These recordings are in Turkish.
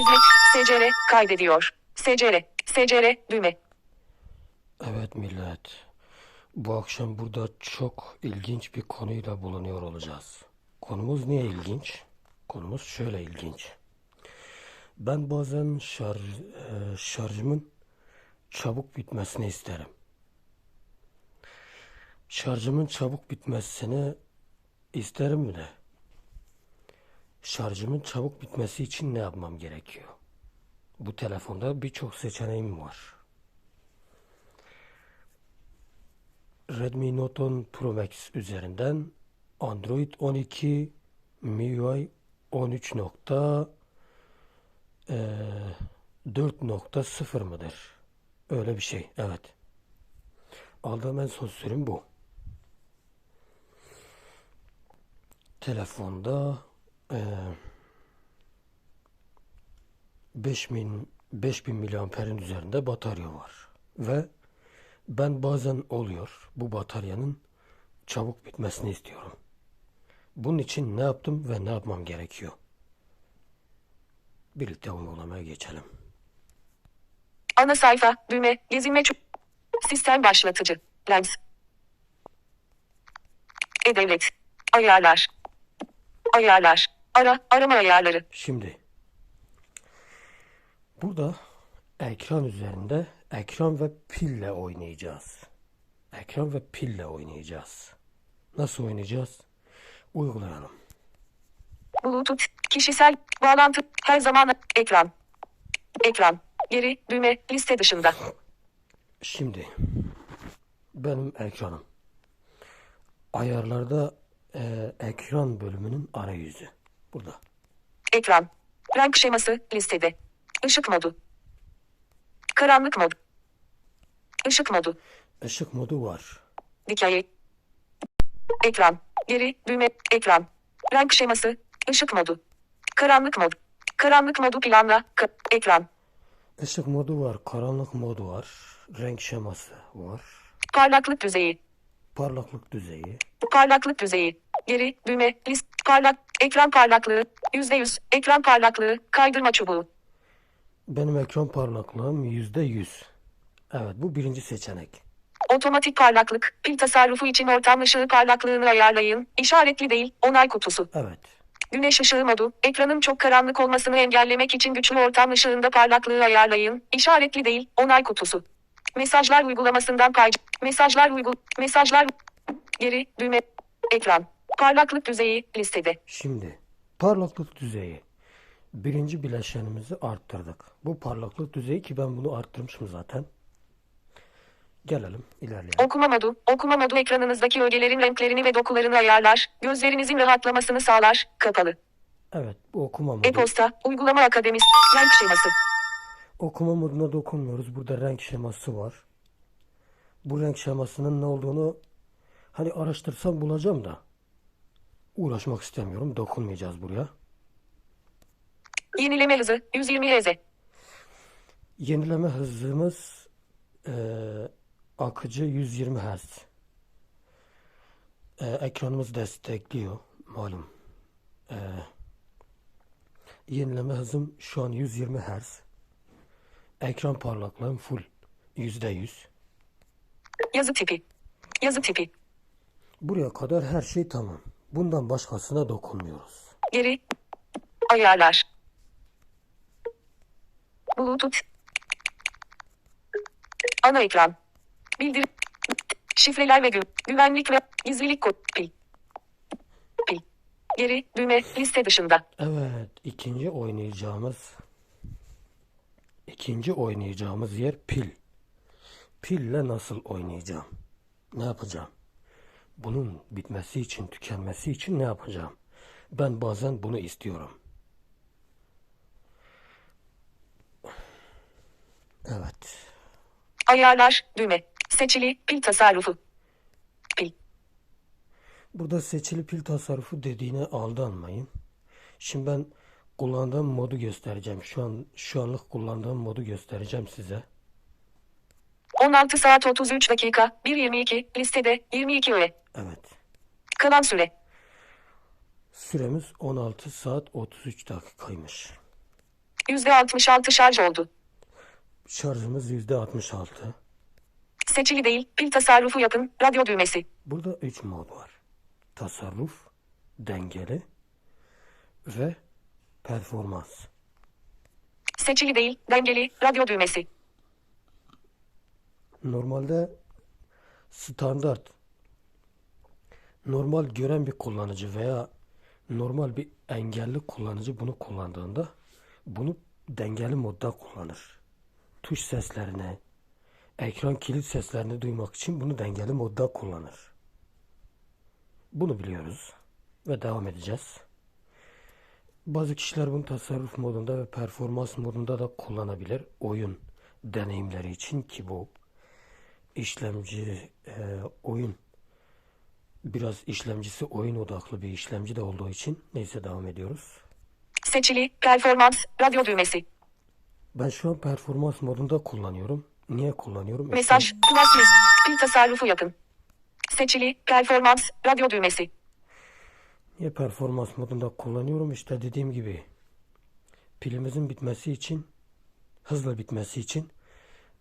Hizmet. SCR. Kaydediyor. SCR. SCR. Düğme. Evet millet. Bu akşam burada çok ilginç bir konuyla bulunuyor olacağız. Konumuz niye ilginç? Konumuz şöyle ilginç. Ben bazen şarj, e, şarjımın çabuk bitmesini isterim. Şarjımın çabuk bitmesini isterim mi de? Şarjımın çabuk bitmesi için ne yapmam gerekiyor? Bu telefonda birçok seçeneğim var. Redmi Note 10 Pro Max üzerinden Android 12 MIUI 13 nokta eee, 4.0 mıdır? Öyle bir şey. Evet. Aldığım en son sürüm bu. Telefonda 5000 5000 miliamperin üzerinde batarya var. Ve ben bazen oluyor bu bataryanın çabuk bitmesini istiyorum. Bunun için ne yaptım ve ne yapmam gerekiyor? Birlikte uygulamaya geçelim. Ana sayfa. Düğme. Gezinme Sistem başlatıcı. Lens. E-Devlet. Ayarlar. Ayarlar. Ara. Arama ayarları. Şimdi burada ekran üzerinde ekran ve pille oynayacağız. Ekran ve pille oynayacağız. Nasıl oynayacağız? Uygulayalım. Bluetooth. Kişisel. Bağlantı. Her zaman. Ekran. Ekran. Geri. Düğme. Liste dışında. Şimdi benim ekranım. Ayarlarda e, ekran bölümünün arayüzü. Burada. Ekran. Renk şeması. Listede. Işık modu. Karanlık mod. Işık modu. Işık modu var. Dikey. Ekran. Geri. Düğme. Ekran. Renk şeması. Işık modu. Karanlık mod. Karanlık modu planla. Ka- ekran. Işık modu var. Karanlık modu var. Renk şeması var. Parlaklık düzeyi. Parlaklık düzeyi. Parlaklık düzeyi. Geri. Düğme. List. Parlak. Ekran parlaklığı. %100. Ekran parlaklığı. Kaydırma çubuğu. Benim ekran parlaklığım yüzde yüz. Evet bu birinci seçenek. Otomatik parlaklık. Pil tasarrufu için ortam ışığı parlaklığını ayarlayın. İşaretli değil. Onay kutusu. Evet. Güneş ışığı modu. Ekranın çok karanlık olmasını engellemek için güçlü ortam ışığında parlaklığı ayarlayın. İşaretli değil. Onay kutusu. Mesajlar uygulamasından kay. Mesajlar uygul. Mesajlar. Geri. Düğme. Ekran. Parlaklık düzeyi listede. Şimdi parlaklık düzeyi. Birinci bileşenimizi arttırdık. Bu parlaklık düzeyi ki ben bunu arttırmışım zaten. Gelelim ilerleyelim. Okuma modu. Okuma modu ekranınızdaki ögelerin renklerini ve dokularını ayarlar. Gözlerinizin rahatlamasını sağlar. Kapalı. Evet bu okuma modu. E-posta. Uygulama akademis. Renk şeması. Okuma moduna dokunmuyoruz. Burada renk şeması var. Bu renk şemasının ne olduğunu hani araştırsam bulacağım da uğraşmak istemiyorum. Dokunmayacağız buraya. Yenileme hızı. 120 Hz. Yenileme hızımız eee, akıcı 120 Hz. Eee, ekranımız destekliyor malum. Eee, yenileme hızım şu an 120 Hz. Ekran parlaklığım full %100. Yazı tipi. Yazı tipi. Buraya kadar her şey tamam. Bundan başkasına dokunmuyoruz. Geri. Ayarlar. Bluetooth. Ana ekran. Bildir. Şifreler ve gü güvenlik ve gizlilik kod. Pil. Pil. Geri. Düğme. Liste dışında. Evet, ikinci oynayacağımız ikinci oynayacağımız yer pil. Pille nasıl oynayacağım? Ne yapacağım? Bunun bitmesi için, tükenmesi için ne yapacağım? Ben bazen bunu istiyorum. Evet. Ayarlar. Düğme. Seçili. Pil tasarrufu. Pil. Burada seçili pil tasarrufu dediğine aldanmayın. Şimdi ben kullandığım modu göstereceğim. Şu an şu anlık kullandığım modu göstereceğim size. 16 saat 33 dakika. 1.22. Listede. 22 öğe. Evet. Kalan süre. Süremiz 16 saat 33 dakikaymış. %66 şarj oldu. Şarjımız %66. Seçili değil, pil tasarrufu yapın, radyo düğmesi. Burada 3 mod var. Tasarruf, dengeli ve performans. Seçili değil, dengeli, radyo düğmesi. Normalde standart normal gören bir kullanıcı veya normal bir engelli kullanıcı bunu kullandığında bunu dengeli modda kullanır. Tuş seslerini, ekran kilit seslerini duymak için bunu dengeli modda kullanır. Bunu biliyoruz ve devam edeceğiz. Bazı kişiler bunu tasarruf modunda ve performans modunda da kullanabilir. Oyun deneyimleri için ki bu işlemci e, oyun biraz işlemcisi oyun odaklı bir işlemci de olduğu için neyse devam ediyoruz. Seçili, performans, radyo düğmesi. Ben şu an performans modunda kullanıyorum. Niye kullanıyorum? Mesaj, plus list, pil tasarrufu yapın. Seçili, performans, radyo düğmesi. Niye performans modunda kullanıyorum? İşte dediğim gibi pilimizin bitmesi için hızla bitmesi için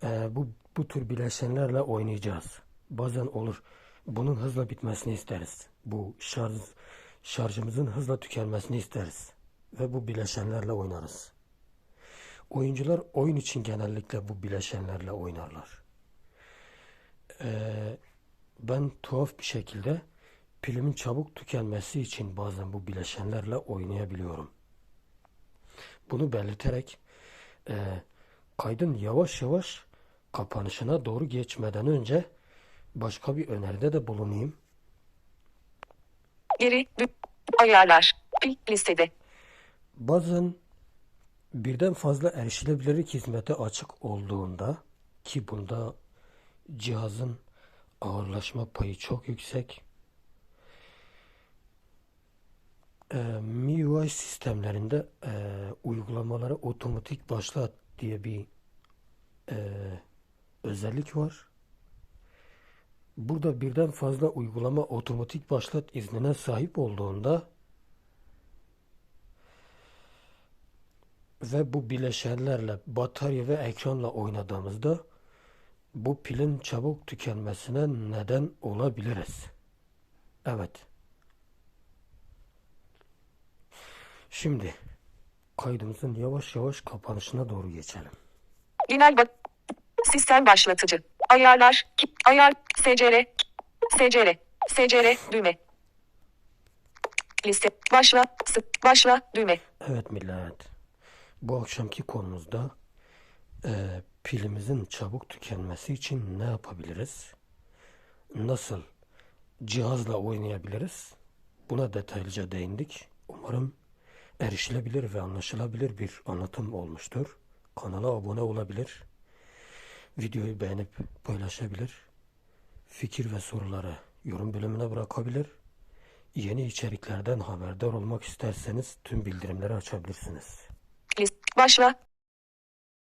e, bu bu tür bileşenlerle oynayacağız. Bazen olur. Bunun hızla bitmesini isteriz. Bu şarj şarjımızın hızla tükenmesini isteriz ve bu bileşenlerle oynarız. Oyuncular oyun için genellikle bu bileşenlerle oynarlar. Ee, ben tuhaf bir şekilde pilimin çabuk tükenmesi için bazen bu bileşenlerle oynayabiliyorum. Bunu belirterek e, kaydın yavaş yavaş kapanışına doğru geçmeden önce başka bir öneride de bulunayım. Geri, ayarlar, listede. Bazen birden fazla erişilebilirlik hizmeti açık olduğunda ki bunda cihazın ağırlaşma payı çok yüksek. Ee, MIUI sistemlerinde e, uygulamaları otomatik başlat diye bir e, özellik var. Burada birden fazla uygulama otomatik başlat iznine sahip olduğunda ve bu bileşenlerle batarya ve ekranla oynadığımızda bu pilin çabuk tükenmesine neden olabiliriz. Evet. Şimdi kaydımızın yavaş yavaş kapanışına doğru geçelim. Genel bak, sistem başlatıcı. Ayarlar, ayar, SCR, SCR, SCR, düğme. Liste, başla, sık, başla, düğme. Evet millet. Bu akşamki konumuzda eee, pilimizin çabuk tükenmesi için ne yapabiliriz? Nasıl cihazla oynayabiliriz? Buna detaylıca değindik. Umarım erişilebilir ve anlaşılabilir bir anlatım olmuştur. Kanala abone olabilir. Videoyu beğenip paylaşabilir. Fikir ve soruları yorum bölümüne bırakabilir. Yeni içeriklerden haberdar olmak isterseniz tüm bildirimleri açabilirsiniz. Başla,